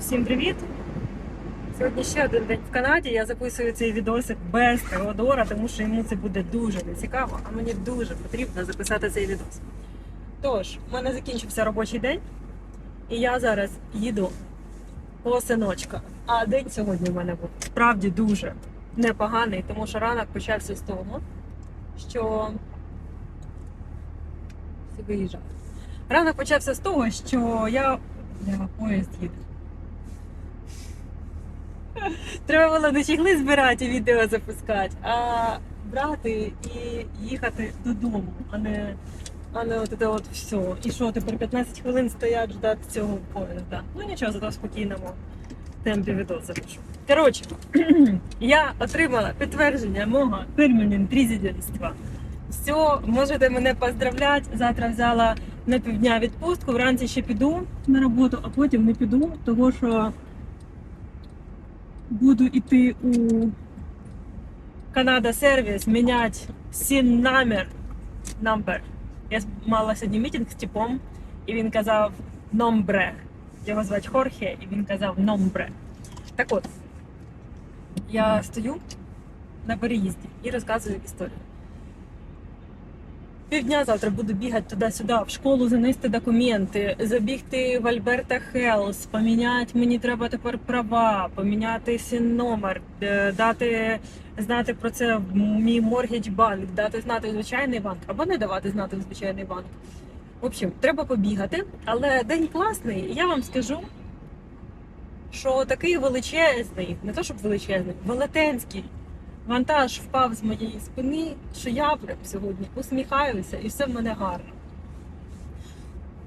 Всім привіт! Сьогодні ще один день в Канаді. Я записую цей відосик без Теодора, тому що йому це буде дуже нецікаво, а мені дуже потрібно записати цей відос. Тож, в мене закінчився робочий день, і я зараз їду по синочка. А день сьогодні в мене був справді дуже непоганий, тому що ранок почався з того, що всі виїжджають. Ранок почався з того, що я. Я поїзд їде. Треба було не чехли збирати і відео запускати, а брати і їхати додому, а не, а не от от все. І що, тепер 15 хвилин стоять ждати цього поїзда. Ну нічого, зато в спокійному темпі відео запишу. Коротше, я отримала підтвердження мого перманент резидентства. Все, можете мене поздравляти. Завтра взяла на півдня відпустку. Вранці ще піду на роботу, а потім не піду, тому що буду йти у Канада сервіс, міняти сін номер. Number. Я мала сьогодні мітинг з типом, і він казав номбре. Його звати Хорхе, і він казав номбре. Так от, я стою на переїзді і розказую історію. Півдня завтра буду бігати туди-сюди, в школу занести документи, забігти в Альберта Хелс, поміняти мені треба тепер права, поміняти сін номер, е, дати знати про це в мій моргідж банк, дати знати звичайний банк або не давати знати звичайний банк. В общем, треба побігати, але день класний, я вам скажу, що такий величезний, не то щоб величезний, велетенський вантаж впав з моєї спини, що я прям сьогодні усміхаюся і все в мене гарно.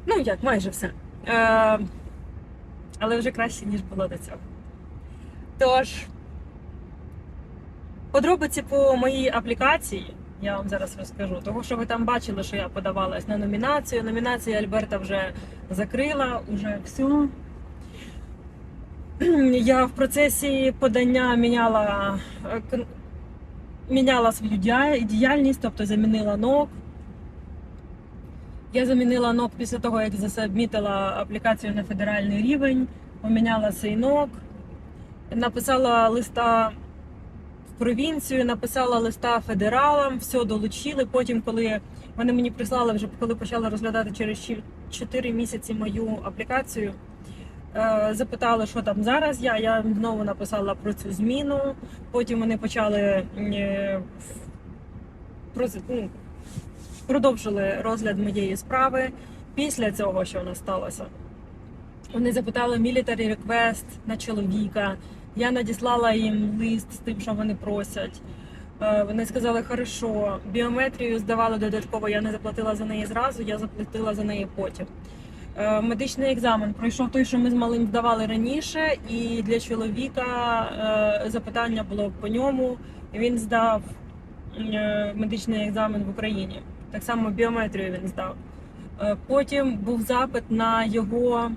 Ну, як майже все. Е, але вже краще, ніж було до цього. Тож, подробиці по моїй аплікації я вам зараз розкажу. Того, що ви там бачили, що я подавалась на номінацію. Номінація Альберта вже закрила, вже все. Я в процесі подання міняла міняла свою діяльність, тобто замінила НОК. Я замінила НОК після того, як засабмітила аплікацію на федеральний рівень, поміняла цей НОК, написала листа в провінцію, написала листа федералам, все долучили. Потім, коли вони мені прислали, вже коли почали розглядати через 4 місяці мою аплікацію. Е, Запитали, що там зараз я. Я знову написала про цю зміну. Потім вони почали е, ну, продовжили розгляд моєї справи. Після цього, що в нас сталося, вони запитали military request на чоловіка. Я надіслала їм лист з тим, що вони просять. Е, Вони сказали, хорошо, біометрію здавали додатково, я не заплатила за неї зразу, я заплатила за неї потім. Е, Медичний екзамен пройшов той, що ми з малим здавали раніше, і для чоловіка е, запитання було по ньому. Він здав е, медичний екзамен в Україні. Так само біометрію він здав. Потім був запит на його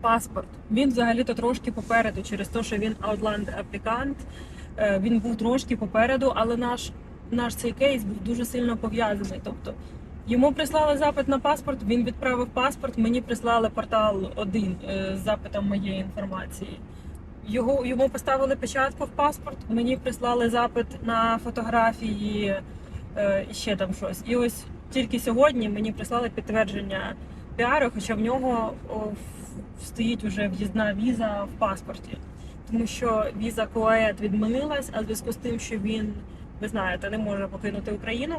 паспорт. Він взагалі-то трошки попереду, через те, що він Outland аплікант. Е, Він був трошки попереду, але наш, наш цей кейс був дуже сильно пов'язаний. Тобто Йому прислали запит на паспорт, він відправив паспорт, мені прислали портал один е, з запитом моєї інформації. Його, йому поставили печатку в паспорт, мені прислали запит на фотографії е, і ще там щось. І ось тільки сьогодні мені прислали підтвердження піару, хоча в нього стоїть уже в'їзна віза в паспорті. Тому що віза Коет відмінилась, а в зв'язку з тим, що він, ви знаєте, не може покинути Україну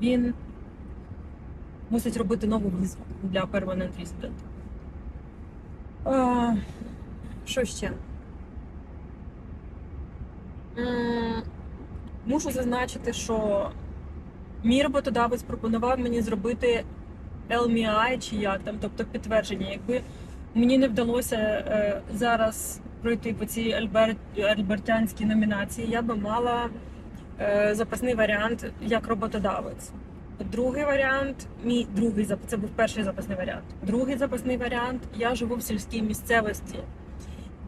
він мусить робити нову візу для Permanent Resident. Що ще? Мушу зазначити, що мій роботодавець пропонував мені зробити LMI чи як там, тобто підтвердження. Якби мені не вдалося е, зараз пройти по цій альберт, альбертянській номінації, я би мала запасний варіант як роботодавець. Другий варіант, мій другий це був перший запасний варіант. Другий запасний варіант я живу в сільській місцевості.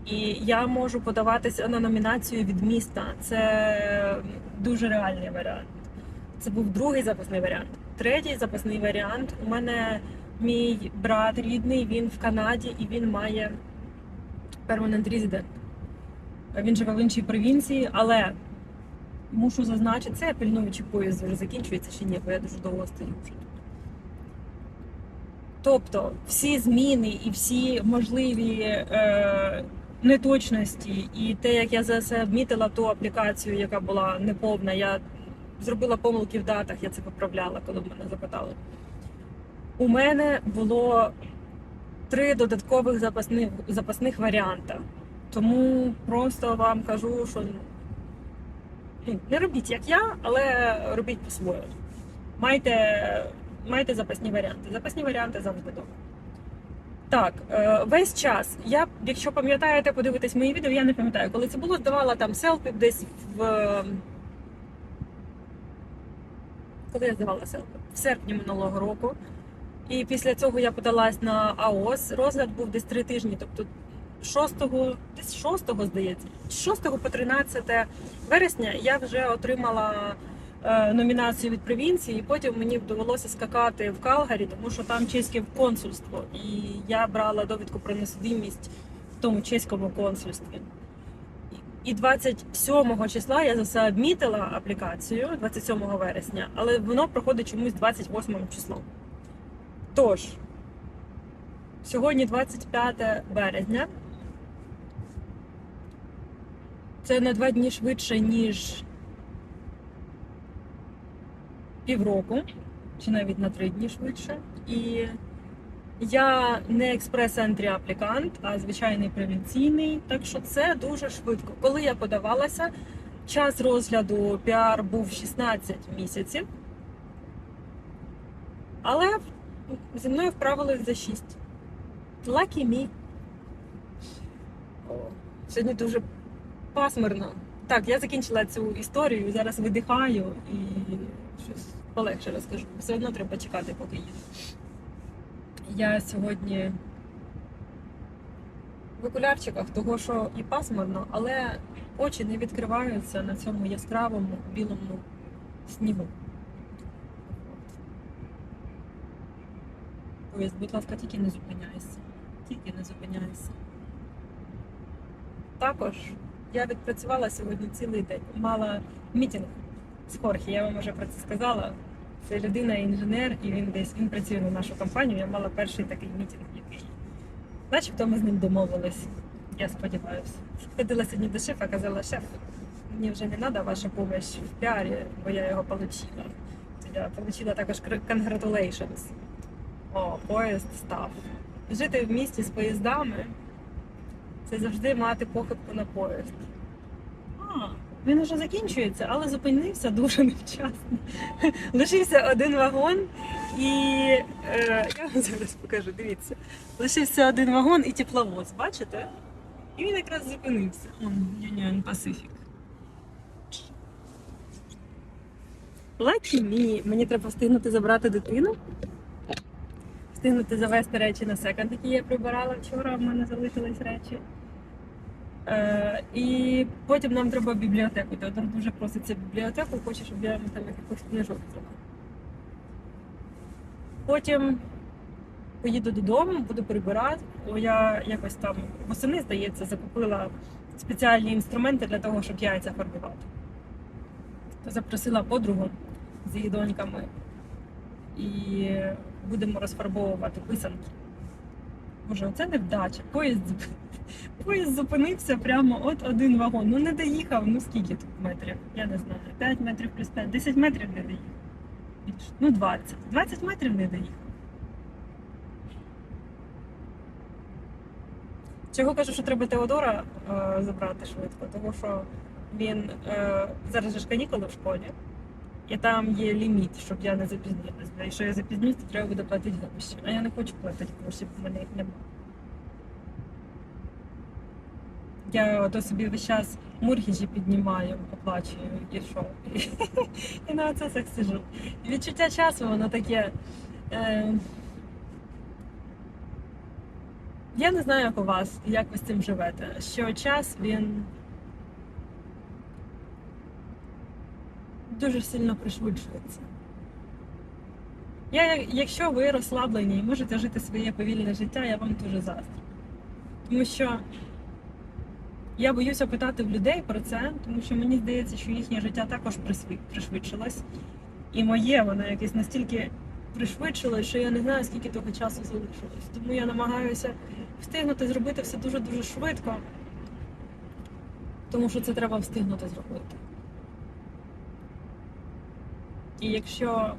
І я можу подаватися на номінацію від міста. Це дуже реальний варіант. Це був другий запасний варіант. Третій запасний варіант. У мене Мій брат рідний, він в Канаді і він має permanent resident. Він живе в іншій провінції, але мушу зазначити, це я пильную, чи поїзд вже закінчується чи ні, бо я дуже довго стою вже. Тобто всі зміни і всі можливі е, неточності, і те, як я за себе обмітила ту аплікацію, яка була неповна, я зробила помилки в датах, я це поправляла, коли мене запитали. У мене було три додаткових запасних, запасних варіанти. Тому просто вам кажу, що не робіть як я, але робіть по-своєму. Майте, майте запасні варіанти. Запасні варіанти завжди добре. Так, е, весь час. Я, якщо пам'ятаєте, подивитесь мої відео, я не пам'ятаю, коли це було, здавала там селфі десь в. Коли я здавала селфі? В серпні минулого року. І після цього я подалась на АОС. Розгляд був десь три тижні, тобто 6, десь 6, здається, з 6 по 13 вересня я вже отримала е, номінацію від провінції, і потім мені довелося скакати в Калгарі, тому що там чеське консульство, і я брала довідку про несудимість в тому чеському консульстві. І 27 числа я засабмітила аплікацію 27 вересня, але воно проходить чомусь 28 числом. Тож, сьогодні 25 березня. Це на два дні швидше, ніж півроку, чи навіть на три дні швидше. І я не експрес-ентрі аплікант, а звичайний провінційний. Так що це дуже швидко. Коли я подавалася, час розгляду піар був 16 місяців. Але зі мною вправились за 6. Lucky me. Сьогодні дуже пасмурно. Так, я закінчила цю історію, зараз видихаю і щось полегше розкажу. Все одно треба чекати, поки їду. Я сьогодні в окулярчиках, того що і пасмурно, але очі не відкриваються на цьому яскравому білому снігу. Поїзд, будь ласка, тільки не зупиняйся. Тільки не зупиняйся. Також я відпрацювала сьогодні цілий день. Мала мітинг з Хорхі, я вам вже про це сказала. Це людина інженер, і він десь він працює на нашу компанію. Я мала перший такий мітинг, який. Начебто ми з ним домовились. Я сподіваюся. Ходила сьогодні до шефа, казала, шеф, мені вже не треба ваша допомога в піарі, бо я його отримала. Я отримала також congratulations. О, поїзд став. Жити в місті з поїздами це завжди мати похибку на поїзд. А, він уже закінчується, але зупинився дуже невчасно. Лишився один вагон, і е, я вам зараз покажу, дивіться. Лишився один вагон і тепловоз, бачите? І він якраз зупинився. Union Pacific. Lucky me. Мені треба встигнути забрати дитину. Встигнути завести речі на секонд, які я прибирала вчора, в мене залишились речі. Е, і потім нам треба бібліотеку. Теодор дуже проситься бібліотеку, хоче, щоб я там якихось книжок взяла. Потім поїду додому, буду прибирати. Бо я якось там восени, здається, закупила спеціальні інструменти для того, щоб яйця фарбувати. То запросила подругу з її доньками і будемо розфарбовувати писанки. Боже, оце невдача. Поїзд, поїзд зупинився прямо от один вагон. Ну не доїхав, ну скільки тут метрів? Я не знаю. 5 метрів плюс 5, 10 метрів не доїхав. Ну 20. 20 метрів не доїхав. Чого кажу, що треба Теодора е, забрати швидко? Тому що він е, зараз же ж канікули в школі, і там є ліміт, щоб я не запізнилась. І Якщо я запізнюсь, то треба буде платити гроші. А я не хочу платити гроші, бо в мене їх немає. Я ото собі весь час мургіжі піднімаю, оплачую і що. І на оце сижу. Відчуття часу, воно таке. Е... Я не знаю, як у вас, як ви з цим живете. Що час він дуже сильно пришвидшується. Я, якщо ви розслаблені і можете жити своє повільне життя, я вам дуже заздрю. Тому що я боюся питати в людей про це, тому що мені здається, що їхнє життя також пришвидшилось. І моє воно якесь настільки пришвидшилось, що я не знаю, скільки того часу залишилось. Тому я намагаюся встигнути зробити все дуже-дуже швидко, тому що це треба встигнути зробити. І якщо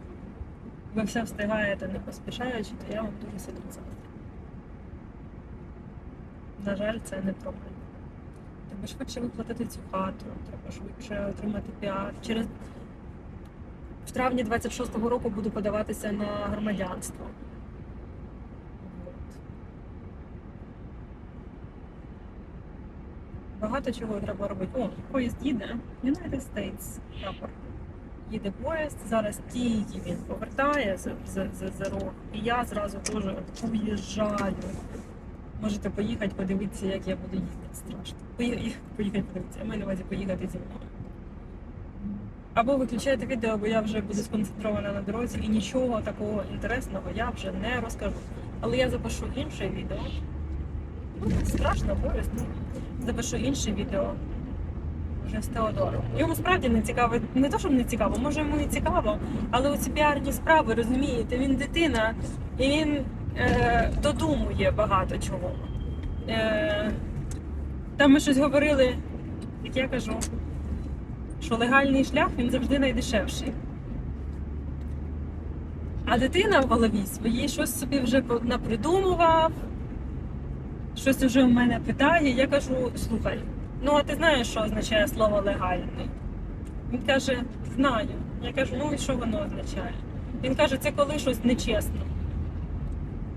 ви все встигаєте не поспішаючи, то я вам дуже сильно заздрю. На жаль, це не про мене. Треба швидше виплатити цю хату, треба швидше отримати піар. Через в травні 26-го року буду подаватися на громадянство. Багато чого треба робити. О, поїзд їде. United States прапор. Їде поїзд, зараз тільки він повертає за, за, за, за рог, і я зразу теж уїжджаю. Можете поїхати, подивитися, як я буду їздити страшно. Поїхати, подивитися, я маю на увазі поїхати зі мною. Або виключайте відео, бо я вже буду сконцентрована на дорозі і нічого такого інтересного я вже не розкажу. Але я запишу інше відео. Ну, страшно, болісно. Запишу інше відео вже з Теодором. Йому справді не цікаво, не то, щоб не цікаво, може йому і цікаво, але оці піарні справи, розумієте, він дитина і він е, додумує багато чого. Е, там ми щось говорили, як я кажу, що легальний шлях він завжди найдешевший. А дитина в голові своїй щось собі вже напридумував, щось вже в мене питає. Я кажу, слухай, ну а ти знаєш, що означає слово легальний? Він каже, знаю. Я кажу, ну і що воно означає? Він каже, це коли щось нечесно.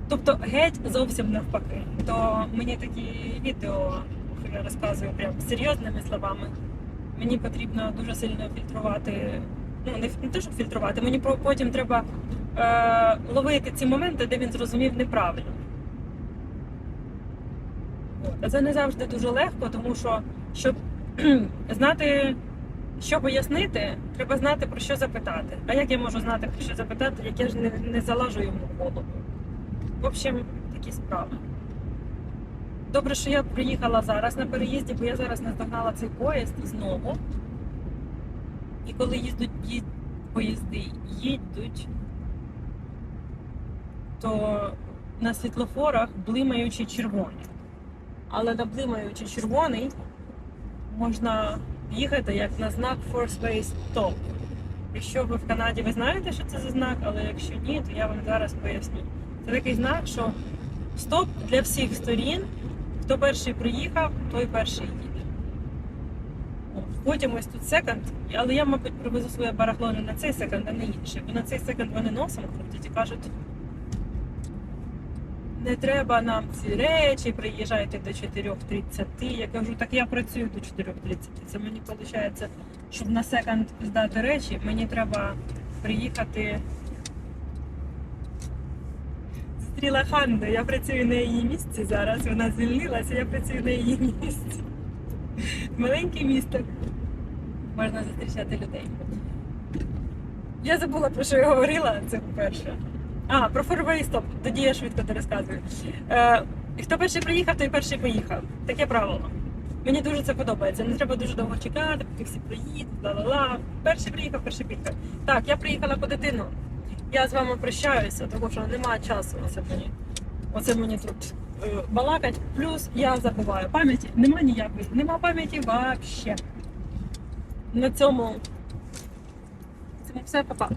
Тобто геть зовсім навпаки. То мені такі відео я розказую прям серйозними словами. Мені потрібно дуже сильно фільтрувати. Ну, не, те, щоб фільтрувати, мені потім треба е, ловити ці моменти, де він зрозумів неправильно. Це не завжди дуже легко, тому що щоб знати, що пояснити, треба знати про що запитати. А як я можу знати про що запитати, як я ж не, не залажу йому в голову? В общем, такі справи. Добре, що я приїхала зараз на переїзді, бо я зараз наздогнала цей поїзд знову. І коли їздуть ї- поїзди їдуть, то на світлофорах блимаючи червоні. Але на блимаючи червоний можна їхати як на знак Force Way Stop. Якщо ви в Канаді ви знаєте, що це за знак, але якщо ні, то я вам зараз поясню. Це такий знак, що стоп для всіх сторін. Хто перший приїхав, той перший їде. Потім ось тут секонд, але я, мабуть, привезу своє барахло не на цей секонд, а на інший. Бо на цей секонд вони носом крутять і кажуть, не треба нам ці речі, приїжджайте до 4.30. Я кажу, так я працюю до 4.30. Це мені виходить, щоб на секонд здати речі, мені треба приїхати. Стріла Ханди, я працюю на її місці зараз. Вона звільнилася, я працюю на її місці. Маленьке місто. Можна зустрічати людей. Я забула про що я говорила, це по-перше. А, про форвей стоп. Тоді я швидко то розказую. Е, хто перший приїхав, той перший поїхав. Таке правило. Мені дуже це подобається. Не треба дуже довго чекати, поки всі приїдуть, ла-ла-ла. Перший приїхав, перший приїхав. Так, я приїхала по дитину. Я з вами прощаюся, тому що немає часу. Оце мені, оце мені тут е, балакать. Плюс я забуваю. Пам'яті нема ніякої. Нема пам'яті взагалі. На цьому. Це все, папа.